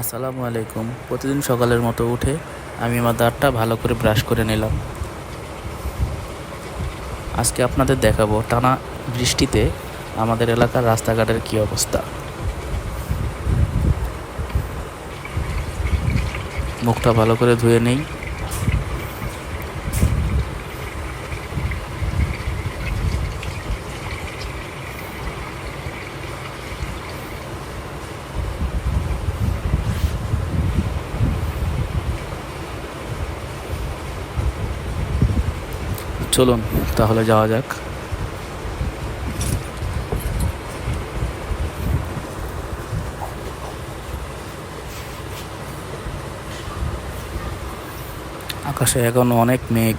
আসসালামু আলাইকুম। প্রতিদিন সকালের মতো উঠে আমি আমার দাঁতটা ভালো করে ব্রাশ করে নিলাম। আজকে আপনাদের দেখাবো টানা বৃষ্টিতে আমাদের এলাকার রাস্তাঘাটের কী অবস্থা। মুখটা ভালো করে ধুয়ে নেই। চলুন তাহলে যাওয়া যাক। আকাশে এখনও অনেক মেঘ।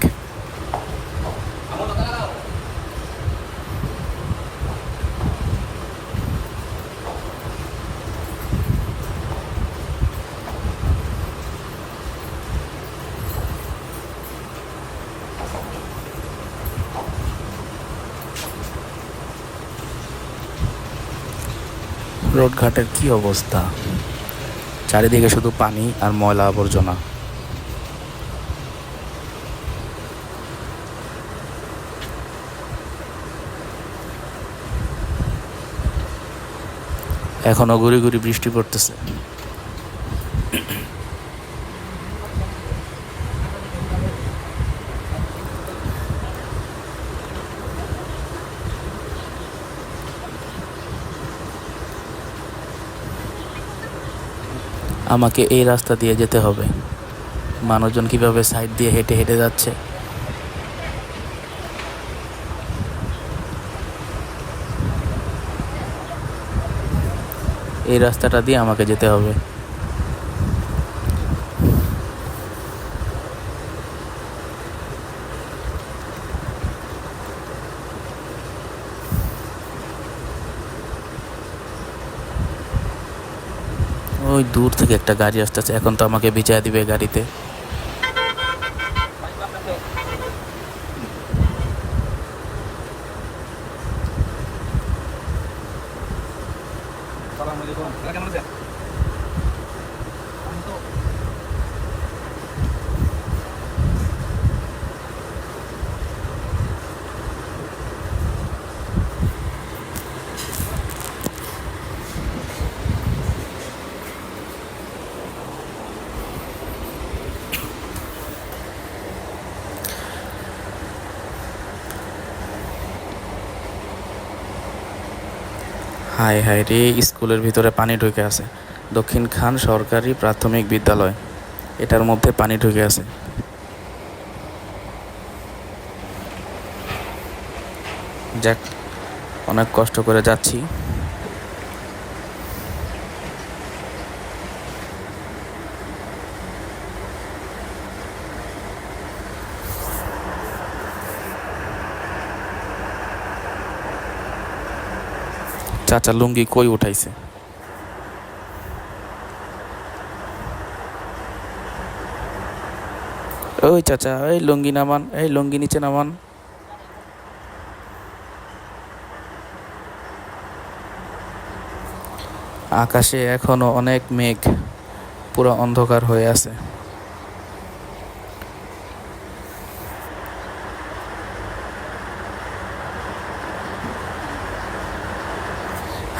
রোডঘাটের কি অবস্থা? চারিদিকে শুধু পানি আর ময়লা আবর্জনা। এখনও গুড়ি গুড়ি বৃষ্টি পড়তেছে। আমাকে এই রাস্তা দিয়ে যেতে হবে। মানুষজন কীভাবে সাইড দিয়ে হেঁটে হেঁটে যাচ্ছে? এই রাস্তাটা দিয়ে আমাকে যেতে হবে। ওই দূর থেকে একটা গাড়ি আসতেছে। এখন তো আমাকে বিচার দিবে গাড়িতে। কেমন আছেন? হায় হাই রে, স্কুলের ভিতরে পানি ঢুকে আছে। দক্ষিণ খান সরকারি প্রাথমিক বিদ্যালয়। এটার মধ্যে পানি ঢুকে আছে। যাক, অনেক কষ্ট করে যাচ্ছি। চাচা লুঙ্গি কই উঠাইছে? ওই চাচা, এই লুঙ্গি নামান, এই লুঙ্গি নিচে নামান। আকাশে এখনও অনেক মেঘ, পুরো অন্ধকার হয়ে আছে।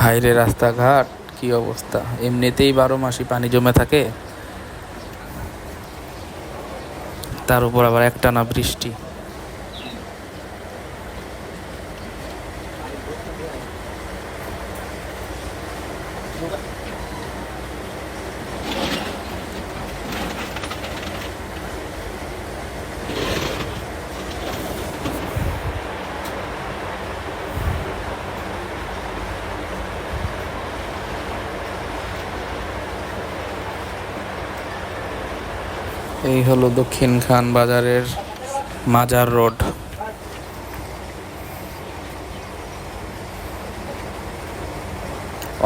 হাইরে রাস্তাঘাট, কি অবস্থা? এমনিতেই বারো মাসই পানি জমে থাকে। তার উপর আবার একটানা বৃষ্টি। এই হলো দক্ষিণ খান বাজারের মাজার রোড।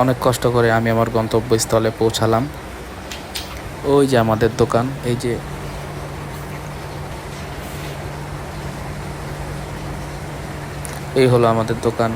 অনেক কষ্ট করে আমি আমার গন্তব্যস্থলে পৌঁছালাম। ওই যে আমাদের দোকান, এই যে এই হলো আমাদের দোকান।